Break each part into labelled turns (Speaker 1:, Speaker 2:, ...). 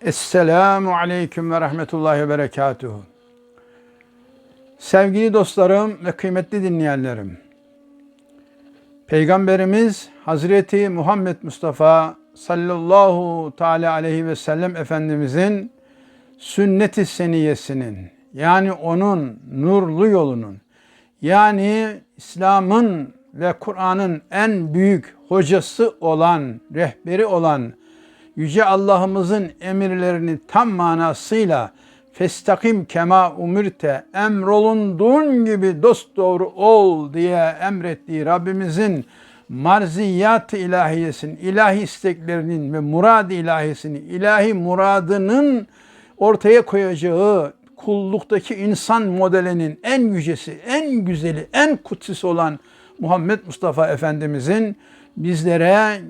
Speaker 1: Esselamu Aleyküm ve Rahmetullahi ve Berekatuhu. Sevgili dostlarım ve kıymetli dinleyenlerim. Peygamberimiz Hazreti Muhammed Mustafa sallallahu teala aleyhi ve sellem Efendimizin sünnet-i seniyesinin yani onun nurlu yolunun yani İslam'ın ve Kur'an'ın en büyük hocası olan, rehberi olan Yüce Allah'ımızın emirlerini tam manasıyla festakim kema umirte emrolunduğun gibi dost doğru ol diye emrettiği Rabbimizin marziyat ilahiyesinin, ilahi isteklerinin ve murad ilahisini, ilahi muradının ortaya koyacağı kulluktaki insan modelinin en yücesi, en güzeli, en kutsisi olan Muhammed Mustafa Efendimizin bizlere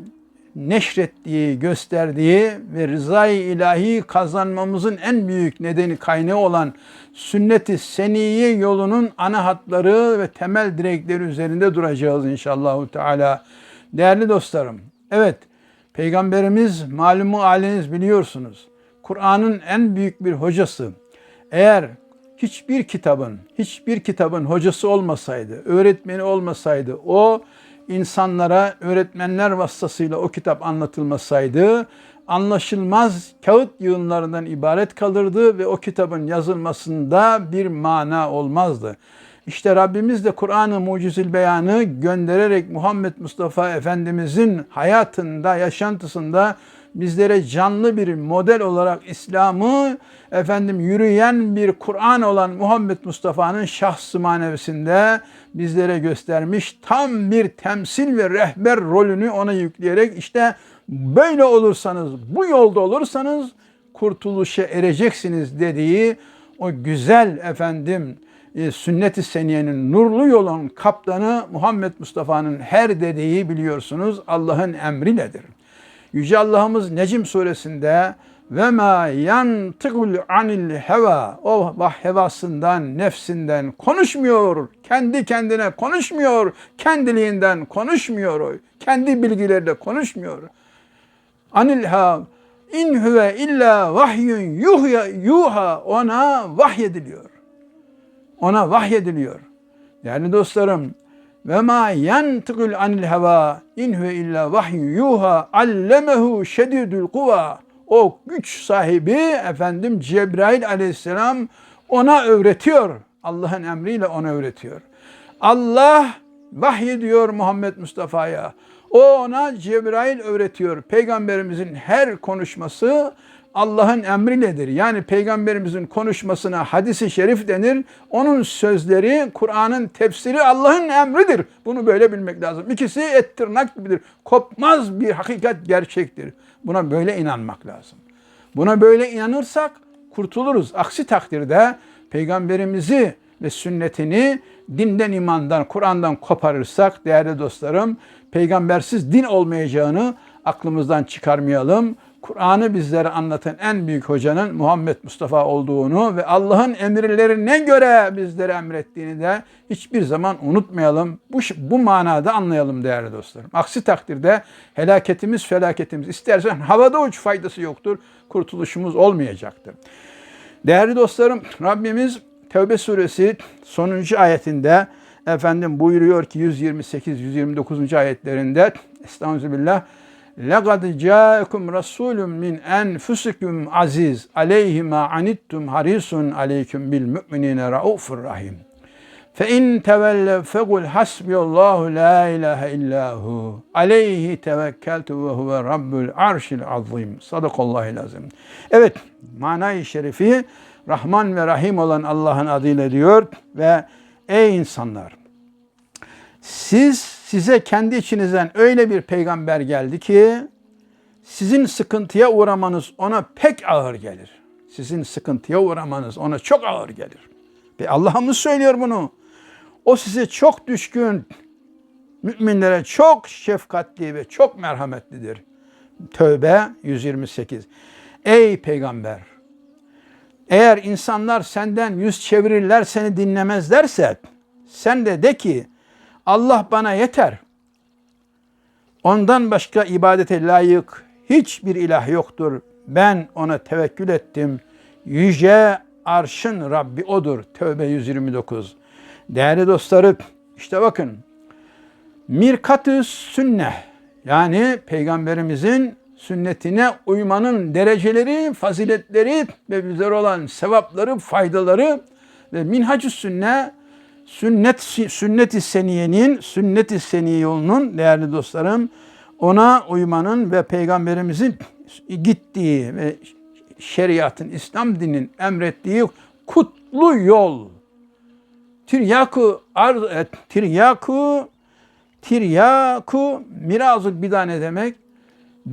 Speaker 1: neşrettiği, gösterdiği ve rızayı ilahi kazanmamızın en büyük nedeni kaynağı olan sünnet-i seniye yolunun ana hatları ve temel direkleri üzerinde duracağız inşallah Teala. Değerli dostlarım, evet Peygamberimiz malumu haliniz biliyorsunuz. Kur'an'ın en büyük bir hocası. Eğer hiçbir kitabın, hiçbir kitabın hocası olmasaydı, öğretmeni olmasaydı, o insanlara öğretmenler vasıtasıyla o kitap anlatılmasaydı anlaşılmaz kağıt yığınlarından ibaret kalırdı ve o kitabın yazılmasında bir mana olmazdı. İşte Rabbimiz de Kur'an-ı Mucizül Beyan'ı göndererek Muhammed Mustafa Efendimizin hayatında, yaşantısında bizlere canlı bir model olarak İslam'ı efendim yürüyen bir Kur'an olan Muhammed Mustafa'nın şahsı manevisinde bizlere göstermiş. Tam bir temsil ve rehber rolünü ona yükleyerek işte böyle olursanız, bu yolda olursanız kurtuluşa ereceksiniz dediği o güzel efendim e, sünnet-i seniyenin nurlu yolun kaptanı Muhammed Mustafa'nın her dediği biliyorsunuz Allah'ın emriledir. Yüce Allah'ımız Necim suresinde ve ma yantıkul anil heva. O hevasından nefsinden konuşmuyor kendi kendine konuşmuyor kendiliğinden konuşmuyor kendi bilgileriyle konuşmuyor. Anil ha in huve illa vahyun yuhya yuha. Ona vahyediliyor. Ona vahyediliyor. Değerli dostlarım ve ma yantıkul anil heva in huve illa vahyun yuha allemehu şedidül kuva o güç sahibi efendim Cebrail aleyhisselam ona öğretiyor. Allah'ın emriyle ona öğretiyor. Allah vahyediyor Muhammed Mustafa'ya. O ona Cebrail öğretiyor. Peygamberimizin her konuşması Allah'ın emriledir. Yani peygamberimizin konuşmasına hadisi şerif denir. Onun sözleri Kur'an'ın tefsiri Allah'ın emridir. Bunu böyle bilmek lazım. İkisi et tırnak gibidir. Kopmaz bir hakikat gerçektir. Buna böyle inanmak lazım. Buna böyle inanırsak kurtuluruz. Aksi takdirde peygamberimizi ve sünnetini dinden imandan, Kur'an'dan koparırsak değerli dostlarım peygambersiz din olmayacağını aklımızdan çıkarmayalım. Kur'an'ı bizlere anlatan en büyük hocanın Muhammed Mustafa olduğunu ve Allah'ın emirlerine göre bizlere emrettiğini de hiçbir zaman unutmayalım. Bu, bu manada anlayalım değerli dostlarım. Aksi takdirde helaketimiz felaketimiz istersen havada uç faydası yoktur. Kurtuluşumuz olmayacaktır. Değerli dostlarım Rabbimiz Tevbe suresi sonuncu ayetinde efendim buyuruyor ki 128-129. ayetlerinde Estağfirullah لَقَدْ جَاءَكُمْ رَسُولٌ مِّنْ أَنْفُسِكُمْ عَزِيزٌ عَلَيْهِ مَا عَنِتُّمْ حَرِيصٌ عَلَيْكُمْ بِالْمُؤْمِنِينَ رَؤُوفٌ رَحِيمٌ فَاِنْ تَوَلَّوْا فَقُلْ حَسْبِيَ اللّٰهُ لَا اِلَٰهَ اِلَّا هُ عَلَيْهِ تَوَكَّلْتُ وَهُوَ رَبُّ الْعَرْشِ الْعَظِيمِ Sadakallahu lazım. Evet, manayı şerifi Rahman ve Rahim olan Allah'ın adıyla diyor ve ey insanlar siz size kendi içinizden öyle bir peygamber geldi ki sizin sıkıntıya uğramanız ona pek ağır gelir. Sizin sıkıntıya uğramanız ona çok ağır gelir. Ve Allah'ımız söylüyor bunu. O size çok düşkün, müminlere çok şefkatli ve çok merhametlidir. Tövbe 128. Ey peygamber! Eğer insanlar senden yüz çevirirler, seni dinlemezlerse sen de de ki Allah bana yeter. Ondan başka ibadete layık hiçbir ilah yoktur. Ben ona tevekkül ettim. Yüce arşın Rabbi odur. Tövbe 129. Değerli dostlarım işte bakın mirkat-ı sünne yani peygamberimizin sünnetine uymanın dereceleri, faziletleri ve bizlere olan sevapları, faydaları ve minhacü sünne sünnet sünnet-i seniyenin sünnet-i seniye yolunun değerli dostlarım ona uymanın ve peygamberimizin gittiği ve şeriatın, İslam dininin emrettiği kutlu yol. Tiryaku arz et, tiryaku tiryaku mirazul bidane demek.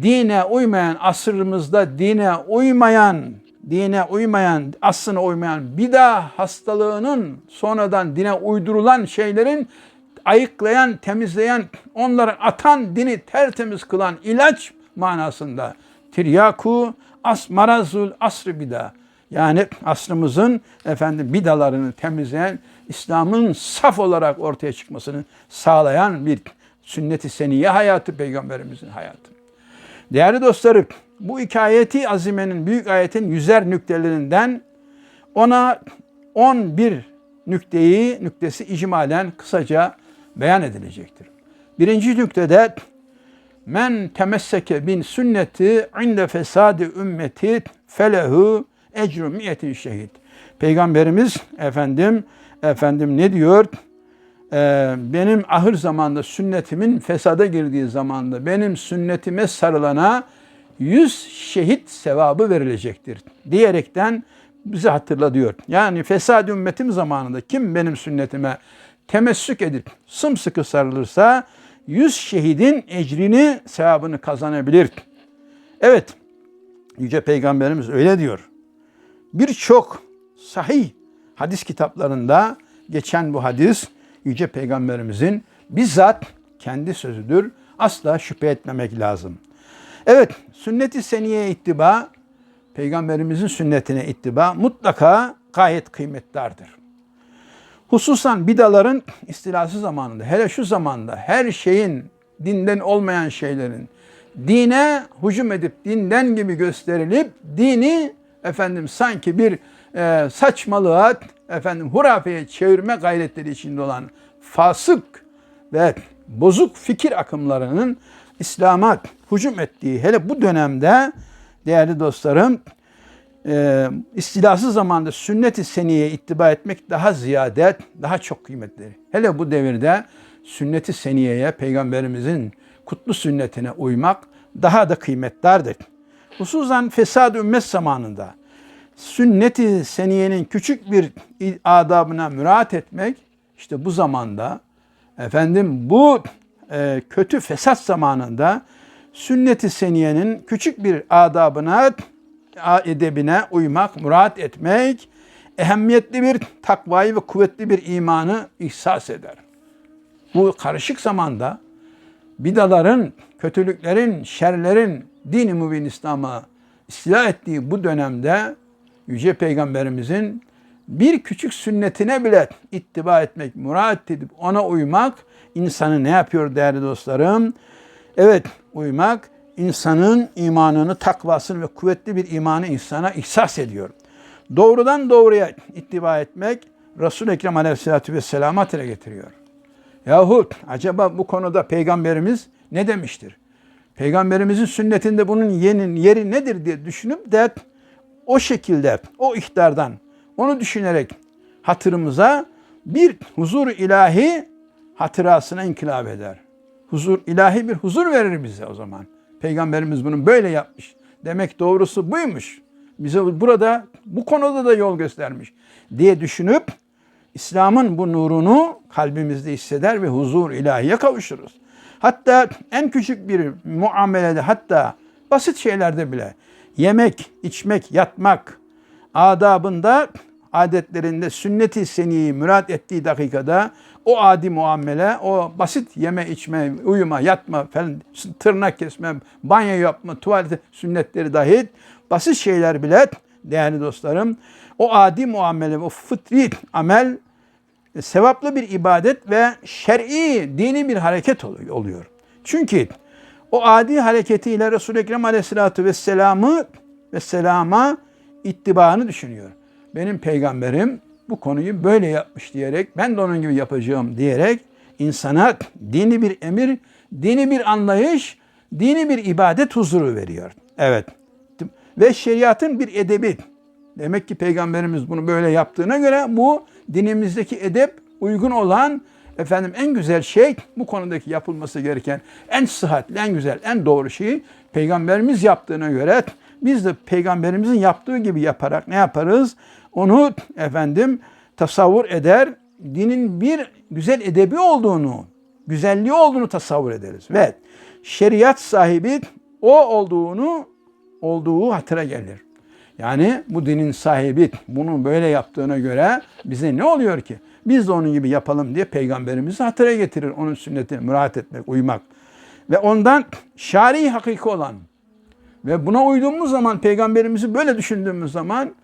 Speaker 1: Dine uymayan asrımızda dine uymayan dine uymayan, aslına uymayan bida hastalığının sonradan dine uydurulan şeylerin ayıklayan, temizleyen, onları atan, dini tertemiz kılan ilaç manasında. Tiryaku as marazul asrı bida. Yani asrımızın efendim bidalarını temizleyen, İslam'ın saf olarak ortaya çıkmasını sağlayan bir sünnet-i seniye hayatı peygamberimizin hayatı. Değerli dostlarım, bu hikayeti azimenin büyük ayetin yüzer nüktelerinden ona 11 nükteyi, nüktesi icmalen kısaca beyan edilecektir. Birinci nüktede men temesseke bin sünneti inde fesadi ümmeti felehu ecru miyetin şehit. Peygamberimiz efendim efendim ne diyor? Ee, benim ahır zamanda sünnetimin fesada girdiği zamanda benim sünnetime sarılana yüz şehit sevabı verilecektir diyerekten bizi hatırla diyor. Yani fesad ümmetim zamanında kim benim sünnetime temessük edip sımsıkı sarılırsa yüz şehidin ecrini, sevabını kazanabilir. Evet, Yüce Peygamberimiz öyle diyor. Birçok sahih hadis kitaplarında geçen bu hadis Yüce Peygamberimizin bizzat kendi sözüdür. Asla şüphe etmemek lazım. Evet, sünnet-i seniyeye ittiba, Peygamberimizin sünnetine ittiba mutlaka gayet kıymetlidir. Hususan bidaların istilası zamanında, hele şu zamanda her şeyin, dinden olmayan şeylerin, dine hücum edip dinden gibi gösterilip dini efendim sanki bir e, saçmalığa, efendim hurafeye çevirme gayretleri içinde olan fasık ve bozuk fikir akımlarının İslam'a hücum ettiği hele bu dönemde değerli dostlarım e, istilası zamanda sünnet-i seniyeye ittiba etmek daha ziyade, daha çok kıymetli. Hele bu devirde sünnet-i seniyeye, peygamberimizin kutlu sünnetine uymak daha da kıymetlidir. Hususan fesad ümmet zamanında sünnet-i seniyenin küçük bir adabına müraat etmek işte bu zamanda efendim bu e, kötü fesat zamanında sünnet-i seniyenin küçük bir adabına edebine uymak, murat etmek ehemmiyetli bir takvayı ve kuvvetli bir imanı ihsas eder. Bu karışık zamanda bidaların, kötülüklerin, şerlerin dini mübin İslam'a istila ettiği bu dönemde Yüce Peygamberimizin bir küçük sünnetine bile ittiba etmek, murat edip ona uymak insanı ne yapıyor değerli dostlarım? Evet, uymak insanın imanını, takvasını ve kuvvetli bir imanı insana ihsas ediyor. Doğrudan doğruya ittiba etmek Resul-i Ekrem Aleyhisselatü Vesselam'a tire getiriyor. Yahut acaba bu konuda Peygamberimiz ne demiştir? Peygamberimizin sünnetinde bunun yerin, yeri nedir diye düşünüp de o şekilde, o ihtardan, onu düşünerek hatırımıza bir huzur ilahi hatırasına inkılap eder. Huzur, ilahi bir huzur verir bize o zaman. Peygamberimiz bunu böyle yapmış. Demek doğrusu buymuş. Bize burada bu konuda da yol göstermiş diye düşünüp İslam'ın bu nurunu kalbimizde hisseder ve huzur ilahiye kavuşuruz. Hatta en küçük bir muamelede hatta basit şeylerde bile yemek, içmek, yatmak adabında adetlerinde sünnet-i seniyi mürat ettiği dakikada o adi muamele, o basit yeme içme, uyuma, yatma, falan, tırnak kesme, banyo yapma, tuvalet sünnetleri dahil basit şeyler bile değerli dostlarım o adi muamele, o fıtri amel e, sevaplı bir ibadet ve şer'i, dini bir hareket oluyor. Çünkü o adi hareketiyle Resul-i Ekrem Aleyhisselatü Vesselam'ı ve selama ittibaını düşünüyor. Benim peygamberim bu konuyu böyle yapmış diyerek ben de onun gibi yapacağım diyerek insana dini bir emir, dini bir anlayış, dini bir ibadet huzuru veriyor. Evet. Ve şeriatın bir edebi. Demek ki peygamberimiz bunu böyle yaptığına göre bu dinimizdeki edep uygun olan efendim en güzel şey bu konudaki yapılması gereken en sıhhatli, en güzel, en doğru şeyi peygamberimiz yaptığına göre biz de peygamberimizin yaptığı gibi yaparak ne yaparız? Onu efendim tasavvur eder, dinin bir güzel edebi olduğunu, güzelliği olduğunu tasavvur ederiz. Ve şeriat sahibi o olduğunu olduğu hatıra gelir. Yani bu dinin sahibi bunu böyle yaptığına göre bize ne oluyor ki? Biz de onun gibi yapalım diye peygamberimizi hatıra getirir. Onun sünnetine müraat etmek, uymak. Ve ondan şari hakiki olan ve buna uyduğumuz zaman peygamberimizi böyle düşündüğümüz zaman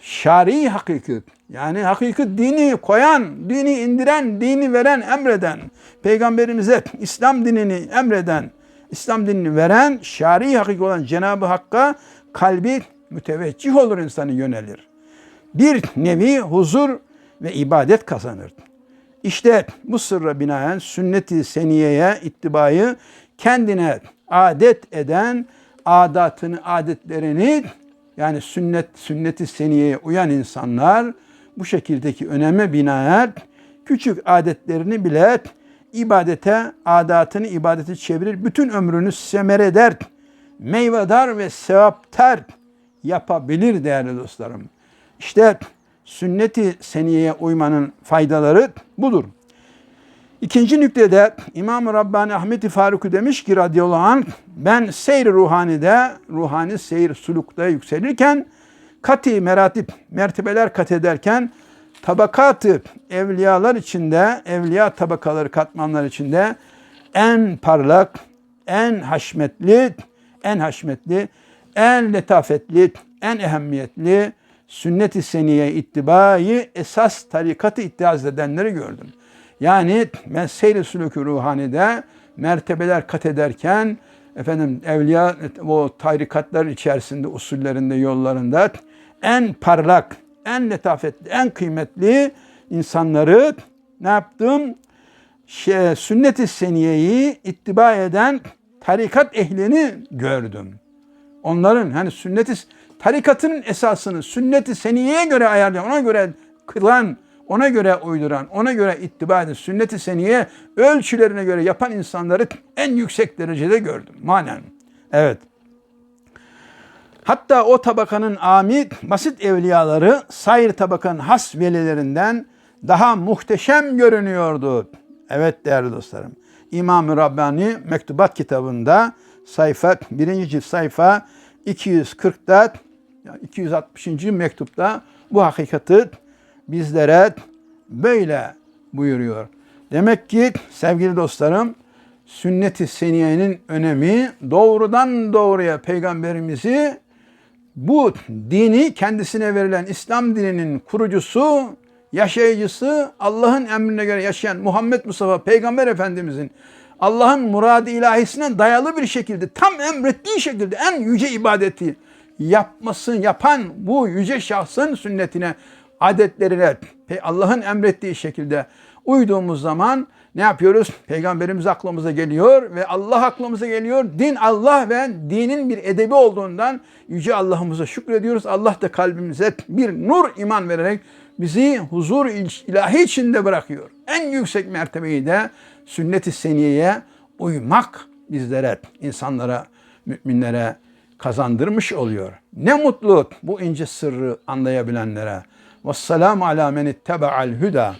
Speaker 1: şari hakiki yani hakiki dini koyan, dini indiren, dini veren, emreden, peygamberimize İslam dinini emreden, İslam dinini veren, şari hakiki olan Cenab-ı Hakk'a kalbi müteveccih olur insanı yönelir. Bir nevi huzur ve ibadet kazanır. İşte bu sırra binaen sünnet-i seniyeye ittibayı kendine adet eden adatını, adetlerini yani sünnet sünnet-i seniyeye uyan insanlar bu şekildeki öneme binaen küçük adetlerini bile ibadete, adatını ibadete çevirir. Bütün ömrünü semer eder, meyvedar ve sevaptar yapabilir değerli dostlarım. İşte sünnet-i seniyeye uymanın faydaları budur. İkinci nüktede İmam-ı Rabbani Ahmet-i Faruk'u demiş ki radıyallahu anh ben seyr ruhanide, ruhani seyir sulukta yükselirken kati meratip, mertebeler kat ederken tabakatı evliyalar içinde, evliya tabakaları katmanlar içinde en parlak, en haşmetli, en haşmetli, en letafetli, en ehemmiyetli sünnet-i seniye ittibayı esas tarikatı iddiaz edenleri gördüm. Yani ben seyri sülükü ruhanide mertebeler kat ederken efendim evliya o tarikatlar içerisinde usullerinde yollarında en parlak, en letafetli, en kıymetli insanları ne yaptım? Şey, sünnet-i seniyeyi ittiba eden tarikat ehlini gördüm. Onların hani sünnet-i tarikatının esasını sünnet-i seniyeye göre ayarlayan, ona göre kılan, ona göre uyduran, ona göre ittiba eden, sünnet-i seniye ölçülerine göre yapan insanları en yüksek derecede gördüm manen. Evet. Hatta o tabakanın ami, basit evliyaları sair tabakanın has velilerinden daha muhteşem görünüyordu. Evet değerli dostlarım. İmam-ı Rabbani Mektubat kitabında sayfa, birinci cilt sayfa 240'da 260. mektupta bu hakikati bizlere böyle buyuruyor. Demek ki sevgili dostlarım sünnet-i seniyenin önemi doğrudan doğruya peygamberimizi bu dini kendisine verilen İslam dininin kurucusu, yaşayıcısı, Allah'ın emrine göre yaşayan Muhammed Mustafa Peygamber Efendimizin Allah'ın muradı ilahisine dayalı bir şekilde tam emrettiği şekilde en yüce ibadeti yapmasın yapan bu yüce şahsın sünnetine, adetlerine Allah'ın emrettiği şekilde uyduğumuz zaman ne yapıyoruz? Peygamberimiz aklımıza geliyor ve Allah aklımıza geliyor. Din Allah ve dinin bir edebi olduğundan yüce Allah'ımıza şükrediyoruz. Allah da kalbimize bir nur iman vererek bizi huzur ilahi içinde bırakıyor. En yüksek mertebeyi de sünnet-i seniyeye uymak bizlere, insanlara, müminlere kazandırmış oluyor. Ne mutlu bu ince sırrı anlayabilenlere. والسلام على من اتبع الهدى.